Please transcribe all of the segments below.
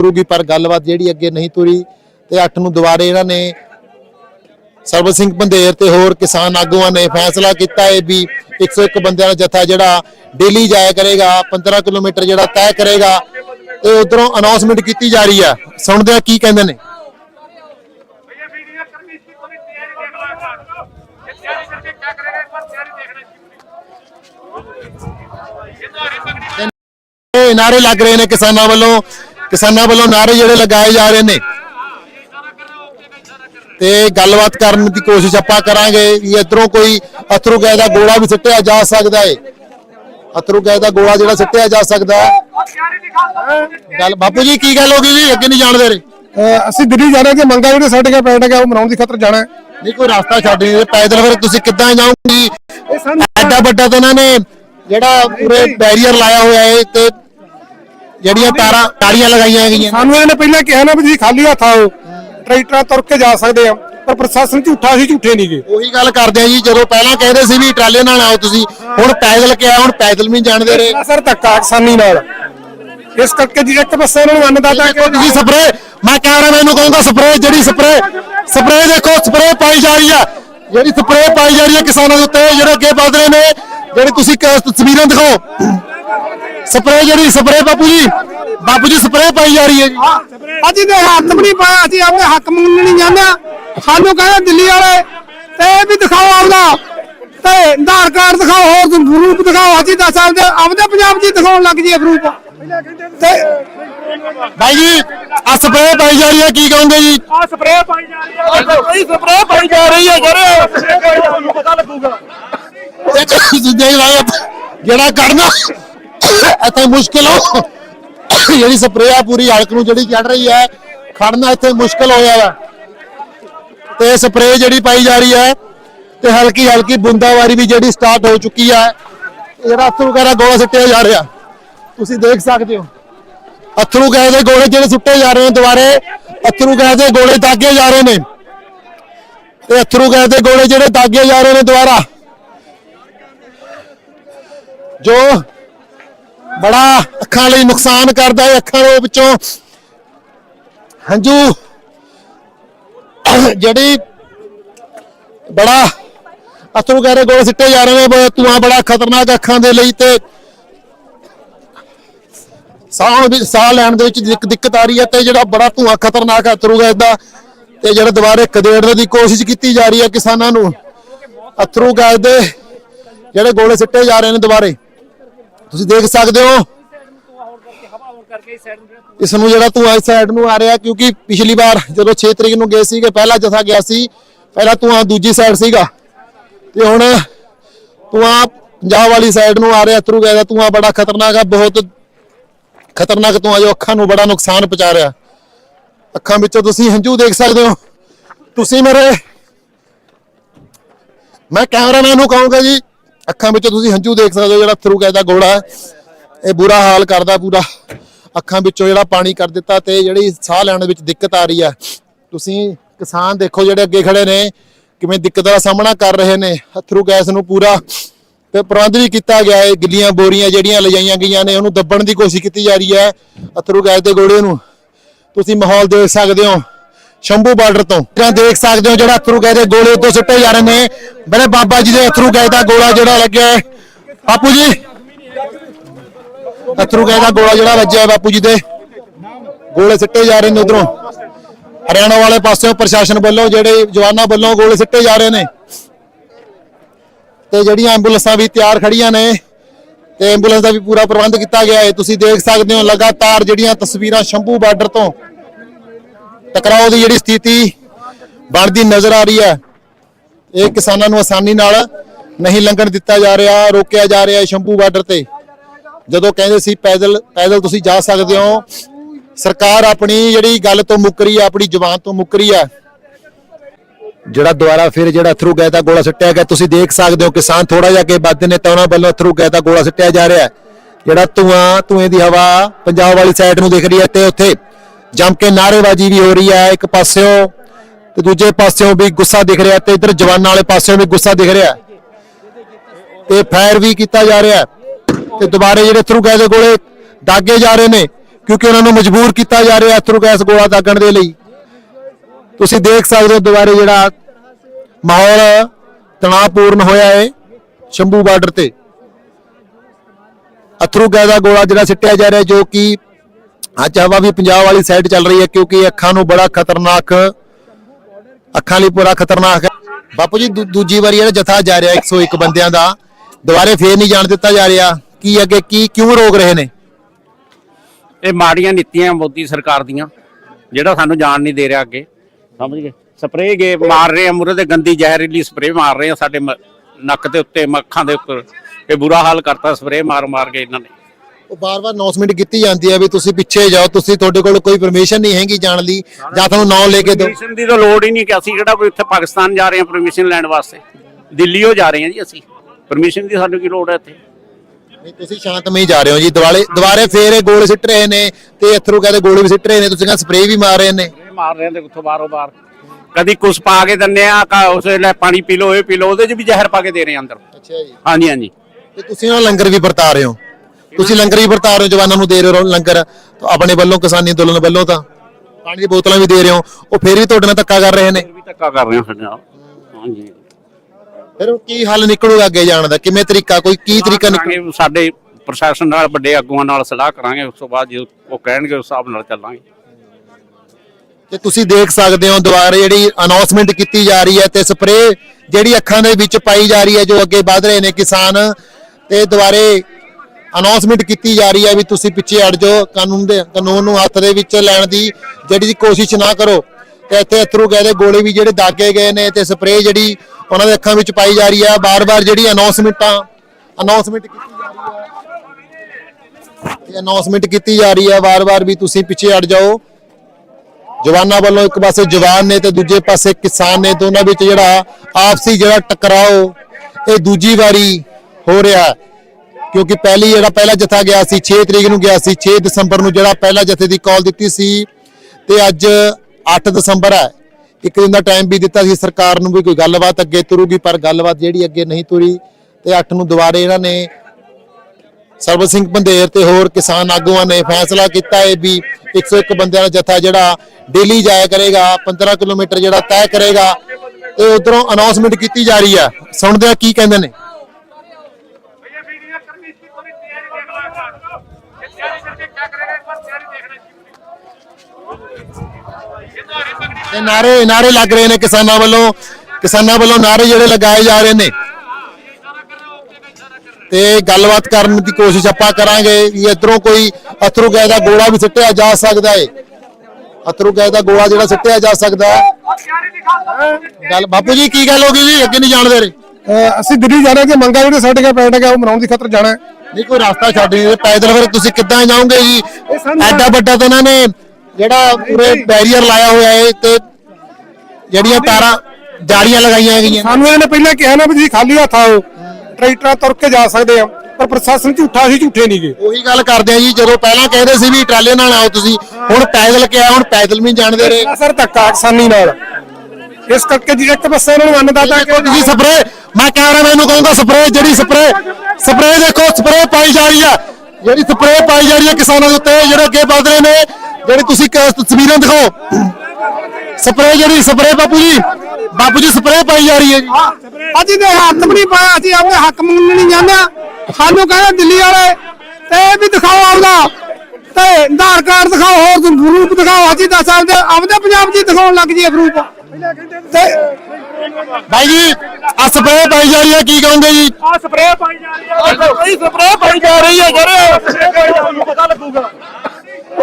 ਕਰੂਗੀ ਪਰ ਗੱਲਬਾਤ ਜਿਹੜੀ ਅੱਗੇ ਨਹੀਂ ਤੁਰੀ ਤੇ 8 ਨੂੰ ਦੁਬਾਰੇ ਇਹਨਾਂ ਨੇ ਸਰਬਤ ਸਿੰਘ ਬੰਦੇਰ ਤੇ ਹੋਰ ਕਿਸਾਨ ਆਗੂਆਂ ਨੇ ਫੈਸਲਾ ਕੀਤਾ ਹੈ ਵੀ 101 ਬੰਦਿਆਂ ਦਾ ਜਥਾ ਜਿਹੜਾ ਡੇਲੀ ਜਾਇਆ ਕਰੇਗਾ 15 ਕਿਲੋਮੀਟਰ ਜਿਹੜਾ ਤੈਅ ਕਰੇਗਾ ਤੇ ਉਧਰੋਂ ਅਨਾਉਂਸਮੈਂਟ ਕੀਤੀ ਜਾ ਰਹੀ ਹੈ। ਸੁਣਦੇ ਆ ਕੀ ਕਹਿੰਦੇ ਨੇ। ਨਾਰੇ ਲੱਗ ਰਹੇ ਨੇ ਕਿਸਾਨਾਂ ਵੱਲੋਂ। ਕਿਸਾਨਾਂ ਵੱਲੋਂ ਨਾਰੇ ਜਿਹੜੇ ਲਗਾਏ ਜਾ ਰਹੇ ਨੇ। ਤੇ ਗੱਲਬਾਤ ਕਰਨ ਦੀ ਕੋਸ਼ਿਸ਼ ਆਪਾਂ ਕਰਾਂਗੇ ਵੀ ਇਧਰੋਂ ਕੋਈ ਅਥਰੂ ਗੈਸ ਦਾ ਗੋਲਾ ਵੀ ਸਿੱਟਿਆ ਜਾ ਸਕਦਾ ਏ। ਅਥਰੂ ਗੈਸ ਦਾ ਗੋਲਾ ਜਿਹੜਾ ਸਿੱਟਿਆ ਜਾ ਸਕਦਾ ਹੈ ਗੱਲ ਬਾਪੂ ਜੀ ਕੀ ਗੱਲ ਹੋ ਗਈ ਜੀ? ਅੱਗੇ ਨਹੀਂ ਜਾਣਦੇ ਰੇ ਅਸੀਂ ਦਿੱਲੀ ਜਾਣਾ ਕਿ ਮੰਗਾ ਜਿਹੜੇ ਸਾਡੇ ਕੋਲ ਪੈਂਟ ਹੈਗਾ ਉਹ ਮਨਾਉਣ ਦੀ ਖਤਰ ਜਾਣਾ ਨਹੀਂ ਕੋਈ ਰਾਸਤਾ ਛੱਡ ਨਹੀਂ ਪੈਦਲ ਫਿਰ ਤੁਸੀਂ ਕਿੱਦਾਂ ਜਾਓਗੇ? ਐਡਾ ਵੱਡਾ ਤਾਂ ਇਹਨਾਂ ਨੇ ਜਿਹੜਾ ਪੂਰੇ ਬੈਰੀਅਰ ਲਾਇਆ ਹੋਇਆ ਹੈ ਤੇ ਜਿਹੜੀਆਂ ਤਾਰਾਂ ਤਾੜੀਆਂ ਲਗਾਈਆਂ ਗਈਆਂ ਸਾਨੂੰ ਇਹਨੇ ਪਹਿਲਾਂ ਕਿਹਾ ਨਾ ਵੀ ਤੁਸੀਂ ਖਾਲੀ ਹੱਥ ਆਓ ਟਰੈਕਟਰਾਂ ਤੁਰ ਕੇ ਜਾ ਸਕਦੇ ਆ ਪਰ ਪ੍ਰਸ਼ਾਸਨ ਝੂਠਾ ਸੀ ਝੂਠੇ ਨਹੀਂ ਗਏ ਉਹੀ ਗੱਲ ਕਰਦੇ ਆ ਜੀ ਜਦੋਂ ਪਹਿਲਾਂ ਕਹਿੰਦੇ ਸੀ ਵੀ ਟਰਾਲੇ ਨਾਲ ਆਓ ਤੁਸੀਂ ਹੁਣ ਪੈਦਲ ਕਿਹਾ ਹੁਣ ਪੈਦਲ ਵੀ ਜਾਣਦੇ ਰਹੇ। ਸਰ ਧੱਕਾ ਕਿਸਾਨੀ ਨਾਲ। ਇਸ ਕਰਕੇ ਜੀ ਇੱਕ ਪਾਸੇ ਇਹਨਾਂ ਨੂੰ ਅੰਨਦਾਤਾ ਦੇਖੋ ਤੁਸੀਂ ਸਪਰੇ ਮੈਂ ਕੈਮਰਾਮੈਨ ਨੂੰ ਕਹੂੰਗਾ ਸਪਰੇ ਜਿਹੜੀ ਸਪਰੇ ਸਪਰੇ ਦੇਖੋ ਸਪਰੇ ਪਾਈ ਜਾ ਰਹੀ ਆ। ਜਿਹੜੀ ਸਪਰੇ ਪਾਈ ਜਾ ਰਹੀ ਹੈ ਕਿਸਾਨਾਂ ਦੇ ਉੱਤੇ ਜਿਹੜੇ ਅੱਗੇ ਵਧ ਰਹੇ ਨੇ ਜਿਹੜੀ ਤੁਸੀਂ ਕ- ਤਸਵੀਰਾਂ ਦਿਖਾਓ। ਸਪਰੇ ਜਿਹੜੀ ਸਪਰੇ ਬਾਪੂ ਜੀ। ਬਾਪੂ ਜੀ ਸਪਰੇ ਪਾਈ ਜਾ ਰਹੀ ਹੈ ਜੀ। ਅਸੀਂ ਤੇ ਹੱਥ ਵੀ ਨਹੀਂ ਪਾਇਆ ਅਸੀਂ ਆਪਣੇ ਹੱਕ ਮੰਗਣ ਨਹੀਂ ਜਾਂਦੇ ਸਾਨੂੰ ਕਹਿੰਦੇ ਦਿੱਲੀ ਵਾਲੇ ਤੇ ਇਹ ਵੀ ਦਿਖਾਓ ਆਪਦਾ। ਤੇ ਆਧਾਰ ਕਾਰਡ ਦਿਖਾਓ ਹੋਰ ਰੂਪ ਦਿਖਾਓ। ਅਸੀਂ ਦੱਸ ਆਪਦੇ ਆਪਦੇ ਪੰਜਾਬ ਜੀ ਦਿਖਾਉਣ ਲੱਗ ਜੀ ਰੂਪ। ਤੇ ਭਾਈ ਜੀ ਆ ਸਪਰੇ ਪਾਈ ਜਾ ਰਹੀ ਹੈ ਕੀ ਕਹੋਗੇ ਜੀ? ਆ ਸਪਰੇ ਪਾਈ ਜਾ ਰਹੀ ਹੈ। ਕੋਈ ਸਪਰੇ ਪਾਈ ਜਾ ਰਹੀ ਹੈ ਯਾਰ ਪਤਾ ਲੱਗੂਗਾ। ਜਿਹੜਾ ਕਰਨਾ। ਇੱਥੇ ਮੁਸ਼ਕਿਲ ਹੋ ਜਿਹੜੀ ਸਪਰੇਅ ਆ ਪੂਰੀ ਹਲਕ ਨੂੰ ਜਿਹੜੀ ਚੜ ਰਹੀ ਹੈ, ਖੜਨਾ ਇੱਥੇ ਮੁਸ਼ਕਿਲ ਹੋਇਆ ਵਾ। ਤੇ ਸਪਰੇਅ ਜਿਹੜੀ ਪਾਈ ਜਾ ਰਹੀ ਹੈ, ਤੇ ਹਲਕੀ ਹਲਕੀ ਬੁੰਦਾਵਾਰੀ ਵੀ ਜਿਹੜੀ ਸਟਾਰਟ ਹੋ ਚੁੱਕੀ ਹੈ ਜਿਹੜਾ ਅਥਰੂ ਵਗੈਰਾ ਗੋਲਾ ਸਿੱਟਿਆ ਜਾ ਰਿਹਾ। ਤੁਸੀਂ ਦੇਖ ਸਕਦੇ ਹੋ। ਅਥਰੂ ਗੈਸ ਦੇ ਗੋਲੇ ਜਿਹੜੇ ਸੁੱਟੇ ਜਾ ਰਹੇ ਨੇ ਦੁਬਾਰੇ, ਅਥਰੂ ਗੈਸ ਦੇ ਗੋਲੇ ਦਾਗੇ ਜਾ ਰਹੇ ਨੇ। ਤੇ ਅਥਰੂ ਗੈਸ ਦੇ ਗੋਲੇ ਜਿਹੜੇ ਦਾਗੇ ਜਾ ਰਹੇ ਨੇ ਦੁਬਾਰਾ। ਜੋ ਬੜਾ ਅੱਖਾਂ ਲਈ ਨੁਕਸਾਨ ਕਰਦਾ ਹੈ ਅੱਖਾਂ ਦੇ ਵਿੱਚੋਂ। ਹੰਝੂ। ਜਿਹੜੀ ਬੜਾ ਅਥਰੂ ਗੈਰੇ ਗੋਲੇ ਸਿੱਟੇ ਜਾ ਰਹੇ ਨੇ ਬ- ਧੂੰਆਂ, ਬੜਾ ਖਤਰਨਾਕ ਅੱਖਾਂ ਦੇ ਲਈ ਤੇ ਸਾਹ ਵੀ ਸਾਹ ਲੈਣ ਦੇ ਵਿੱਚ ਦਿੱਕਤ ਆ ਰਹੀ ਹੈ ਤੇ ਜਿਹੜਾ ਬੜਾ ਧੂੰਆਂ ਖਤਰਨਾਕ ਅਥਰੂ ਗੈਸ ਦਾ, ਤੇ ਜਿਹੜਾ ਦੁਬਾਰੇ ਕਦੇੜਨ ਦੀ ਕੋਸ਼ਿਸ਼ ਕੀਤੀ ਜਾ ਰਹੀ ਹੈ ਕਿਸਾਨਾਂ ਨੂੰ। ਅਥਰੂ ਗੈਸ ਦੇ ਜਿਹੜੇ ਗੋਲੇ ਸਿੱਟੇ ਜਾ ਰਹੇ ਨੇ ਦੁਬਾਰੇ। ਤੁਸੀਂ ਦੇਖ ਸਕਦੇ ਹੋ। ਇਸ ਨੂੰ ਜਿਹੜਾ ਧੂੰਆਂ ਇਸ ਸਾਈਡ ਨੂੰ ਆ ਰਿਹਾ, ਕਿਉਂਕਿ ਪਿਛਲੀ ਵਾਰ ਜਦੋਂ 6 ਤਰੀਕ ਨੂੰ ਗਏ ਸੀਗੇ, ਪਹਿਲਾ ਜਥਾ ਗਿਆ ਸੀ, ਪਹਿਲਾ ਧੂੰਆਂ ਦੂਜੀ ਸਾਈਡ ਸੀਗਾ। ਤੇ ਹੁਣ ਧੂੰਆਂ ਪੰਜਾਬ ਵਾਲੀ ਸਾਈਡ ਨੂੰ ਆ ਰਿਹਾ ਥਰੂ ਗਿਆ ਧੂੰਆਂ ਬੜਾ ਖਤਰਨਾਕ ਆ, ਬਹੁਤ ਖਤਰਨਾਕ ਧੂੰਆਂ ਜੋ ਅੱਖਾਂ ਨੂੰ ਬੜਾ ਨੁਕਸਾਨ ਪਹੁੰਚਾ ਰਿਹਾ। ਅੱਖਾਂ ਵਿੱਚੋਂ ਤੁਸੀਂ ਹੰਝੂ ਦੇਖ ਸਕਦੇ ਹੋ। ਤੁਸੀਂ ਮੇਰੇ ਮੈਂ ਕੈਮਰਾਮੈਨ ਨੂੰ ਕਹੂੰਗਾ ਜੀ ਅੱਖਾਂ ਵਿੱਚੋਂ ਤੁਸੀਂ ਹੰਝੂ ਦੇਖ ਸਕਦੇ ਹੋ ਜਿਹੜਾ ਥਰੂ ਗੈਸ ਦਾ ਗੋਲਾ ਹੈ। ਇਹ ਬੁਰਾ ਹਾਲ ਕਰਦਾ ਪੂਰਾ। ਅੱਖਾਂ ਵਿੱਚੋਂ ਜਿਹੜਾ ਪਾਣੀ ਕਰ ਦਿੱਤਾ ਤੇ ਜਿਹੜੀ ਸਾਹ ਲੈਣ ਵਿੱਚ ਦਿੱਕਤ ਆ ਰਹੀ ਹੈ। ਤੁਸੀਂ ਕਿਸਾਨ ਦੇਖੋ ਜਿਹੜੇ ਅੱਗੇ ਖੜੇ ਨੇ, ਕਿਵੇਂ ਦਿੱਕਤਾਂ ਦਾ ਸਾਹਮਣਾ ਕਰ ਰਹੇ ਨੇ। ਅਥਰੂ ਗੈਸ ਨੂੰ ਪੂਰਾ ਤੇ ਪ੍ਰਬੰਧ ਵੀ ਕੀਤਾ ਗਿਆ ਹੈ। ਗਿੱਲੀਆਂ ਬੋਰੀਆਂ ਜਿਹੜੀਆਂ ਲਿਜਾਈਆਂ ਗਈਆਂ ਨੇ, ਉਹਨੂੰ ਦੱਬਣ ਦੀ ਕੋਸ਼ਿਸ਼ ਕੀਤੀ ਜਾ ਰਹੀ ਹੈ ਅਥਰੂ ਗੈਸ ਦੇ ਗੋਲੇ ਨੂੰ। ਤੁਸੀਂ ਮਾਹੌਲ ਦੇਖ ਸਕਦੇ ਹੋ। ਸ਼ੰਭੂ ਬਾਰਡਰ ਤੋਂ। ਜਾਂ ਦੇਖ ਸਕਦੇ ਹੋ ਜਿਹੜਾ ਅਥਰੂ ਗਏ ਦੇ ਗੋਲੇ ਉੱਤੋਂ ਸਿੱਟੇ ਜਾ ਰਹੇ ਨੇ। ਮੇਰੇ ਬਾਬਾ ਜੀ ਦੇ ਅਥਰੂ ਗੈਸ ਦਾ ਗੋਲਾ ਜਿਹੜਾ ਲੱਗਿਆ ਬਾਪੂ ਜੀ। ਅਥਰੂ ਗੈਸ ਦਾ ਗੋਲਾ ਜਿਹੜਾ ਵੱਜਿਆ ਬਾਪੂ ਜੀ ਦੇ। ਗੋਲੇ ਸਿੱਟੇ ਜਾ ਰਹੇ ਨੇ ਉਧਰੋਂ। ਹਰਿਆਣਾ ਵਾਲੇ ਪਾਸਿਓਂ ਪ੍ਰਸ਼ਾਸਨ ਵੱਲੋਂ ਜਿਹੜੇ ਜਵਾਨਾਂ ਵੱਲੋਂ ਗੋਲੇ ਸਿੱਟੇ ਜਾ ਰਹੇ ਨੇ। ਤੇ ਜਿਹੜੀਆਂ ਐਂਬੂਲੈਂਸਾਂ ਵੀ ਤਿਆਰ ਖੜੀਆਂ ਨੇ, ਤੇ ਐਂਬੂਲੈਂਸ ਦਾ ਵੀ ਪੂਰਾ ਪ੍ਰਬੰਧ ਕੀਤਾ ਗਿਆ ਹੈ। ਤੁਸੀਂ ਦੇਖ ਸਕਦੇ ਹੋ ਲਗਾਤਾਰ ਜਿਹੜੀਆਂ ਤਸਵੀਰਾਂ ਸ਼ੰਭੂ ਬਾਰਡਰ ਤੋਂ ਟਕਰਾਓ ਦੀ ਜਿਹੜੀ ਸਥਿਤੀ ਬਣਦੀ ਨਜ਼ਰ ਆ ਰਹੀ ਹੈ। ਇਹ ਕਿਸਾਨਾਂ ਨੂੰ ਆਸਾਨੀ ਨਾਲ ਨਹੀਂ ਲੰਘਣ ਦਿੱਤਾ ਜਾ ਰਿਹਾ, ਰੋਕਿਆ ਜਾ ਰਿਹਾ ਸ਼ੰਭੂ ਬਾਰਡਰ ਤੇ। ਜਦੋਂ ਕਹਿੰਦੇ ਸੀ, ਪੈਦਲ ਪੈਦਲ ਤੁਸੀਂ ਜਾ ਸਕਦੇ ਹੋ। ਸਰਕਾਰ ਆਪਣੀ ਜਿਹੜੀ ਗੱਲ ਤੋਂ ਮੁੱਕਰੀ ਹੈ, ਆਪਣੀ ਜ਼ੁਬਾਨ ਤੋਂ ਮੁੱਕਰੀ ਹੈ। ਜਿਹੜਾ ਦੁਬਾਰਾ ਫਿਰ ਜਿਹੜਾ ਥਰੂ ਗਏ ਦਾ ਗੋਲਾ ਸਿੱਟਿਆ ਗਿਆ, ਤੁਸੀਂ ਦੇਖ ਸਕਦੇ ਹੋ ਕਿਸਾਨ ਥੋੜਾ ਜਿਹਾ ਅੱਗੇ ਵੱਧਦੇ ਨੇ, ਤਾਂ ਉਹਨਾਂ ਵੱਲੋਂ ਥਰੂ ਗਏ ਦਾ ਗੋਲਾ ਸਿੱਟਿਆ ਜਾ ਰਿਹਾ ਜਿਹੜਾ ਧੂਆਂ, ਧੂਏ ਦੀ ਹਵਾ ਪੰਜਾਬ ਵਾਲੀ ਸਾਈਡ ਨੂੰ ਦਿਖ ਰਹੀ ਹੈ ਤੇ ਉੱਥੇ ਜੰਮ ਕੇ ਨਾਅਰੇਬਾਜ਼ੀ ਵੀ ਹੋ ਰਹੀ ਹੈ ਇੱਕ ਪਾਸਿਓਂ ਤੇ ਦੂਜੇ ਪਾਸਿਓਂ ਵੀ ਗੁੱਸਾ ਦਿਖ ਰਿਹਾ ਤੇ ਇਧਰ ਜਵਾਨਾਂ ਵਾਲੇ ਪਾਸਿਓਂ ਵੀ ਗੁੱਸਾ ਦਿਖ ਰਿਹਾ। ਤੇ ਫਾਇਰ ਵੀ ਕੀਤਾ ਜਾ ਰਿਹਾ ਤੇ ਦੁਬਾਰੇ ਜਿਹੜੇ ਥਰੂ ਗੈਸ ਦੇ ਗੋਲੇ ਦਾਗੇ ਜਾ ਰਹੇ ਨੇ, ਕਿਉਂਕਿ ਉਹਨਾਂ ਨੂੰ ਮਜਬੂਰ ਕੀਤਾ ਜਾ ਰਿਹਾ ਅਥਰੂ ਗੈਸ ਗੋਲਾ ਦਾਗਣ ਦੇ ਲਈ। ਤੁਸੀਂ ਦੇਖ ਸਕਦੇ ਹੋ ਦੁਬਾਰੇ ਜਿਹੜਾ ਮਾਹੌਲ ਤਣਾਅਪੂਰਨ ਹੋਇਆ ਹੈ ਸ਼ੰਭੂ ਬਾਰਡਰ ਤੇ। ਅਥਰੂ ਗੈਸ ਦਾ ਗੋਲਾ ਜਿਹੜਾ ਸਿੱਟਿਆ ਜਾ ਰਿਹਾ ਜੋ ਕਿ ਅੱਜ ਹਵਾ ਵੀ ਪੰਜਾਬ ਵਾਲੀ ਸਾਈਡ ਚੱਲ ਰਹੀ ਹੈ ਕਿਉਂਕਿ ਅੱਖਾਂ ਨੂੰ ਬੜਾ ਖਤਰਨਾਕ, ਅੱਖਾਂ ਲਈ ਪੂਰਾ ਖਤਰਨਾਕ ਹੈ। ਬਾਪੂ ਜੀ ਦੂਜੀ ਵਾਰੀ ਜਿਹੜਾ ਜਥਾ ਜਾ ਰਿਹਾ 101 ਬੰਦਿਆਂ ਦਾ। ਦੁਬਾਰੇ ਫੇਰ ਨਹੀਂ ਜਾਣ ਦਿੱਤਾ ਜਾ ਰਿਹਾ। ਕੀ ਅੱਗੇ ਕੀ, ਕਿਉਂ ਰੋਕ ਰਹੇ ਨੇ? ਇਹ ਮਾੜੀਆਂ ਨੀਤੀਆਂ ਮੋਦੀ ਸਰਕਾਰ ਦੀਆਂ, ਜਿਹੜਾ ਸਾਨੂੰ ਜਾਣ ਨਹੀਂ ਦੇ ਰਿਹਾ ਅੱਗੇ। ਸਮਝ ਗਏ? ਸਪਰੇਅ ਗੇ ਮਾਰ ਰਹੇ ਆ ਮੂਰੇ ਤੇ ਗੰਦੀ ਜ਼ਹਿਰੀਲੀ ਸਪਰੇਅ ਮਾਰ ਰਹੇ ਆ ਸਾਡੇ ਨੱਕ ਦੇ ਉੱਤੇ ਮੱਖਾਂ ਦੇ ਉੱਪਰ। ਇਹ ਬੁਰਾ ਹਾਲ ਕਰਤਾ ਸਪਰੇਅ ਮਾਰ ਮਾਰ ਕੇ ਇਹਨਾਂ ਨੇ। ਉਹ ਬਾਰ-ਬਾਰ ਅਨਾਉਂਸਮੈਂਟ ਕੀਤੀ ਜਾਂਦੀ ਹੈ ਵੀ ਤੁਸੀਂ ਪਿੱਛੇ ਜਾਓ ਤੁਸੀਂ ਤੁਹਾਡੇ ਕੋਲ ਕੋਈ ਪਰਮਿਸ਼ਨ ਨਹੀਂ ਹੈਗੀ ਜਾਣ ਲਈ। ਜਾਂ ਤੁਹਾਨੂੰ ਨਾਂ ਲੈ ਕੇ ਦਿਓ। ਪਰਮਿਸ਼ਨ ਦੀ ਤਾਂ ਲੋੜ ਹੀ ਨਹੀਂ ਕਿ ਅਸੀਂ ਕਿਹੜਾ ਕੋਈ ਉੱਥੇ ਪਾਕਿਸਤਾਨ ਜਾ ਰਹੇ ਹਾਂ ਪਰਮਿਸ਼ਨ ਲੈਣ ਵਾਸਤੇ। ਦਿੱਲੀੋਂ ਜਾ ਰਹੇ ਹਾਂ ਜੀ ਅਸੀਂ। ਪਰਮਿਸ਼ਨ ਦੀ ਸਾਨੂੰ ਕੀ ਲੋੜ ਹੈ ਇੱਥੇ? ਨਹੀਂ ਤੁਸੀਂ ਸ਼ਾਂਤਮਈ ਜਾ ਰਹੇ ਹੋ ਜੀ। ਦੁਆਲੇ ਦੁਬਾਰੇ ਫੇਰ ਇਹ ਗੋਲੇ ਸਿੱਟ ਰਹੇ ਨੇ ਤੇ ਅਥਰੂ ਕਹਿੰਦੇ ਗੋਲੇ ਵੀ ਸਿੱਟ ਰਹੇ ਨੇ। ਤੁਸੀਂ ਕਹਿੰਦੇ ਸਪਰੇਅ ਵੀ ਮਾਰ ਰਹੇ ਨੇ। ਇਹ ਮਾਰ ਰਹੇ ਆ ਤੇ ਉੱਥੋਂ ਬਾਹਰੋਂ ਬਾਹਰ। ਕਦੀ ਕੁਛ ਪਾ ਕੇ ਦਿੰਦੇ ਆ ਕਾ ਉਸ ਵੇਲੇ ਪਾਣੀ ਪੀ ਲਓ ਇਹ ਪੀ ਲਓ ਉਹਦੇ 'ਚ ਵੀ ਜ਼ਹਿਰ ਪਾ ਕੇ ਦੇ ਰਹੇ ਆ ਅੰਦਰ। ਅੱਛਾ ਜੀ। ਹਾਂਜੀ ਹਾਂਜੀ। ਤੇ ਤੁਸੀਂ ਉਹਨਾਂ ਲੰਗਰ ਵੀ ਵਰਤਾ ਰਹੇ ਹੋ? ਤੁਸੀਂ ਲੰਗਰ ਵੀ ਵਰਤਾ ਰਹੇ ਹੋ ਜਵਾਨਾਂ ਨੂੰ ਦੇ ਰਹੇ ਹੋ ਲੰਗਰ। ਆਪਣੇ ਵੱਲੋਂ ਕਿਸਾਨੀ ਅੰਦੋਲਨ ਵੱਲੋਂ ਤਾਂ। ਪਾਣੀ ਦੀ ਬੋਤਲਾਂ ਵੀ ਦੇ ਰਹੇ ਹੋ। ਉਹ ਫੇਰ ਵੀ ਤੁਹਾਡੇ ਨਾਲ ਧੱਕਾ ਕਰ ਰਹੇ ਨੇ। ਵੀ ਧੱਕਾ ਕਰ ਰਹੇ ਆ ਸਾਡੇ ਨਾਲ। ਹਾਂਜੀ। ਫਿਰ ਕੀ ਹੱਲ ਨਿਕਲੂਗਾ ਅੱਗੇ ਜਾਣ ਦਾ? ਕਿਵੇਂ ਤਰੀਕਾ? ਕੋਈ ਕੀ ਤਰੀਕਾ ਨਿਕਲ ਸਾਡੇ ਪ੍ਰਸ਼ਾਸਨ ਨਾਲ ਵੱਡੇ ਆਗੂਆਂ ਨਾਲ ਸਲਾਹ ਕਰਾਂਗੇ। ਉਸ ਤੋਂ ਬਾਅਦ ਜੇ ਉਹ ਕਹਿਣਗੇ ਉਸ ਹਿਸਾਬ ਨਾਲ ਚੱਲਾਂਗੇ। ਤੇ ਤੁਸੀਂ ਦੇਖ ਸਕਦੇ ਹੋ ਦੁਬਾਰਾ ਜਿਹੜੀ ਅਨਾਉਂਸਮੈਂਟ ਕੀਤੀ ਜਾ ਰਹੀ ਹੈ ਤੇ ਸਪਰੇਅ ਜਿਹੜੀ ਅੱਖਾਂ ਦੇ ਵਿੱਚ ਪਾਈ ਜਾ ਰਹੀ ਹੈ ਜੋ ਅੱਗੇ ਵਧ ਰਹੇ ਨੇ ਕਿਸਾਨ ਤੇ ਦੁਬਾਰੇ ਅਨਾਉਂਸਮੈਂਟ ਕੀਤੀ ਜਾ ਰਹੀ ਹੈ ਵੀ ਤੁਸੀਂ ਪਿੱਛੇ ਹਟ ਜਾਓ, ਕਾਨੂੰਨ ਦੇ ਕਾਨੂੰਨ ਨੂੰ ਹੱਥ ਦੇ ਵਿੱਚ ਲੈਣ ਦੀ ਜਿਹੜੀ ਕੋਸ਼ਿਸ਼ ਨਾ ਕਰੋ। ਤੇ ਇੱਥੇ ਅਥਰੂ ਗਏ ਗੋਲੇ ਵੀ ਜਿਹੜੇ ਦਾਗੇ ਗਏ ਨੇ ਤੇ ਸਪਰੇਅ ਜਿਹੜੀ ਉਹਨਾਂ ਦੇ ਅੱਖਾਂ ਵਿੱਚ ਪਾਈ ਜਾ ਰਹੀ ਹੈ ਬਾਰ-ਬਾਰ ਜਿਹੜੀ ਅਨਾਉਂਸਮੈਂਟਾਂ ਅਨਾਉਂਸਮੈਂਟ ਕੀਤੀ ਜਾ ਰਹੀ ਹੈ। ਤੇ ਅਨਾਉਂਸਮੈਂਟ ਕੀਤੀ ਜਾ ਰਹੀ ਹੈ। ਵਾਰ-ਵਾਰ ਵੀ ਤੁਸੀਂ ਪਿੱਛੇ ਹਟ ਜਾਓ। ਜਵਾਨਾਂ ਵੱਲੋਂ ਇੱਕ ਪਾਸੇ ਜਵਾਨ ਨੇ ਤੇ ਦੂਜੇ ਪਾਸੇ ਕਿਸਾਨ ਨੇ। ਦੋਨਾਂ ਵਿੱਚ ਜਿਹੜਾ ਆਪਸੀ ਜਿਹੜਾ ਟਕਰਾਓ, ਇਹ ਦੂਜੀ ਵਾਰੀ ਹੋ ਰਿਹਾ ਕਿਉਂਕਿ ਪਹਿਲੀ ਜਿਹੜਾ ਪਹਿਲਾ ਜਥਾ ਗਿਆ ਸੀ 6 ਤਰੀਕ ਨੂੰ ਗਿਆ ਸੀ 6 ਦਸੰਬਰ ਨੂੰ ਜਿਹੜਾ ਪਹਿਲਾ ਜਥੇ ਦੀ ਕਾਲ ਦਿੱਤੀ ਸੀ ਤੇ ਅੱਜ 8 ਦਸੰਬਰ ਹੈ। ਇੱਕ ਦਿਨ ਦਾ ਟਾਈਮ ਵੀ ਦਿੱਤਾ ਸੀ ਸਰਕਾਰ ਨੂੰ ਵੀ ਕੋਈ ਗੱਲਬਾਤ ਅੱਗੇ ਤੁਰੂਗੀ, ਪਰ ਗੱਲਬਾਤ ਜਿਹੜੀ ਅੱਗੇ ਨਹੀਂ ਤੁਰੀ ਤੇ 8 ਨੂੰ ਦੁਬਾਰੇ ਇਹਨਾਂ ਨੇ ਸਰਬਤ ਸਿੰਘ ਬੰਦੇਰ ਤੇ ਹੋਰ ਕਿਸਾਨ ਆਗੂਆਂ ਨੇ ਫੈਸਲਾ ਕੀਤਾ ਹੈ ਵੀ 101 ਬੰਦਿਆਂ ਦਾ ਜਥਾ ਜਿਹੜਾ ਡੇਲੀ ਜਾਇਆ ਕਰੇਗਾ 15 ਕਿਲੋਮੀਟਰ ਜਿਹੜਾ ਤੈਅ ਕਰੇਗਾ ਤੇ ਉਧਰੋਂ ਅਨਾਉਂਸਮੈਂਟ ਕੀਤੀ ਜਾ ਰਹੀ ਹੈ। ਸੁਣਦੇ ਆ ਕੀ ਕਹਿੰਦੇ ਨੇ। ਇਹ ਨਾਰੇ ਨਾਰੇ ਲੱਗ ਰਹੇ ਨੇ ਕਿਸਾਨਾਂ ਵੱਲੋਂ। ਕਿਸਾਨਾਂ ਵੱਲੋਂ ਨਾਰੇ ਜਿਹੜੇ ਲਗਾਏ ਜਾ ਰਹੇ ਨੇ। ਤੇ ਗੱਲਬਾਤ ਕਰਨ ਦੀ ਕੋਸ਼ਿਸ਼ ਆਪਾਂ ਕਰਾਂਗੇ ਵੀ ਇਧਰੋਂ ਕੋਈ ਅਥਰੂ ਗੈਸ ਦਾ ਗੋਲਾ ਵੀ ਸਿੱਟਿਆ ਜਾ ਸਕਦਾ ਏ। ਅਥਰੂ ਗੈਸ ਦਾ ਗੋਲਾ ਜਿਹੜਾ ਸਿੱਟਿਆ ਜਾ ਸਕਦਾ। ਗੱਲ ਬਾਪੂ ਜੀ ਕੀ ਗੱਲ ਹੋ ਗਈ ਜੀ? ਅੱਗੇ ਨਹੀਂ ਜਾਣਦੇ ਰੇ। ਅਸੀਂ ਦਿੱਲੀ ਜਾਣਾ ਕਿ ਮੰਗਾ ਜਿਹੜੇ ਸਾਡੇ ਕੋਲ ਪੈਂਟ ਗਿਆ ਉਹ ਮਨਾਉਣ ਦੀ ਖਾਤਰ ਜਾਣਾ ਹੈ। ਨਹੀਂ ਕੋਈ ਰਸਤਾ ਛੱਡ ਨਹੀਂ ਪੈਦਲ ਫਿਰ ਤੁਸੀਂ ਕਿੱਦਾਂ ਜਾਓਗੇ ਜੀ? ਸਾਨੂੰ- ਐਡਾ ਵੱਡਾ ਤਾਂ ਇਹਨਾਂ ਨੇ ਜਿਹੜਾ ਪੂਰੇ ਬੈਰੀਅਰ ਲਾਇਆ ਹੋਇਆ ਹੈ ਤੇ ਜਿਹੜੀਆਂ ਤਾਰਾਂ ਜਾਲੀਆਂ ਲਗਾਈਆਂ ਗਈਆਂ। ਸਾਨੂੰ ਇਹਨਾਂ ਨੇ ਪਹਿਲਾਂ ਕਿਹਾ ਨਾ ਵੀ ਤੁਸੀਂ ਖਾਲੀ ਹੱਥ ਆਓ ਟਰੈਕਟਰਾਂ ਤੁਰ ਕੇ ਜਾ ਸਕਦੇ ਆ ਪਰ ਪ੍ਰਸ਼ਾਸਨ ਝੂਠਾ ਸੀ ਝੂਠੇ ਨਹੀਂਗੇ ਉਹੀ ਗੱਲ ਕਰਦੇ ਆ ਜੀ ਜਦੋਂ ਪਹਿਲਾਂ ਕਹਿੰਦੇ ਸੀ ਵੀ ਟਰਾਲੇ ਨਾਲ ਆਓ ਤੁਸੀਂ ਹੁਣ ਪੈਦਲ ਕਿਹਾ ਹੁਣ ਪੈਦਲ ਵੀ ਨਹੀਂ ਜਾਣਦੇ ਰਹੇ। ਸਰ ਧੱਕਾ ਕਿਸਾਨੀ ਨਾਲ। ਇਸ ਕਰਕੇ ਜੀ ਇੱਕ ਪਾਸੇ ਇਹਨਾਂ ਨੂੰ ਅੰਨਦਾਤਾ ਦੇਖੋ ਤੁਸੀਂ ਸਪਰੇ ਮੈਂ ਕੈਮਰਾਮੈਨ ਨੂੰ ਕਹੂੰਗਾ ਸਪਰੇ ਜਿਹੜੀ ਸਪਰੇ ਸਪਰੇ ਦੇਖੋ ਸਪਰੇ ਪਾਈ ਜਾ ਰਹੀ ਹੈ। ਜਿਹੜੀ ਸਪਰੇ ਪਾਈ ਜਾ ਰਹੀ ਹੈ ਕਿਸਾਨਾਂ ਦੇ ਉੱਤੇ, ਜਿਹੜੇ ਅੱਗੇ ਵੱਧ ਰਹੇ ਨੇ, ਜਿਹੜੀ ਤੁਸੀਂ ਤਸਵੀਰਾਂ ਦਿਖਾਓ। ਸਪਰੇ ਜਿਹੜੀ ਸਪਰੇ ਬਾਪੂ ਜੀ ਬਾਪੂ ਜੀ ਸਪਰੇ ਪਾਈ ਜਾ ਰਹੀ ਹੈ ਜੀ। ਅੱਜ ਤੇ ਹੱਥ ਵੀ ਨਹੀਂ ਪਾਇਆ ਅਸੀਂ ਆਪਣੇ ਹੱਕ ਮੰਗਣ ਨਹੀਂ ਜਾਂਦੇ। ਸਾਨੂੰ ਕਹਿੰਦੇ ਦਿੱਲੀ ਵਾਲੇ, ਤੇ ਇਹ ਵੀ ਦਿਖਾਓ ਆਪਦਾ। ਤੇ ਆਧਾਰ ਕਾਰਡ ਦਿਖਾਓ, ਹੋਰ ਪ੍ਰੂਫ ਦਿਖਾਓ। ਅਸੀਂ ਦੱਸ ਆਪਦੇ ਆਪਦੇ ਪੰਜਾਬ 'ਚ ਹੀ ਦਿਖਾਉਣ ਲੱਗ ਜੀ ਪ੍ਰੂਫ ਤੇ ਬਾਈ ਜੀ ਆ ਸਪਰੇਅ ਪਾਈ ਜਾ ਰਹੀ ਹੈ ਕੀ ਕਹੋਗੇ ਜੀ? ਆ ਸਪਰੇਅ ਪਾਈ ਜਾ ਰਹੀ ਹੈ। ਭਾਈ ਸਪਰੇਅ ਪਾਈ ਜਾ ਰਹੀ ਹੈ ਯਾਰ ਤੁਹਾਨੂੰ ਪਤਾ ਲੱਗੂਗਾ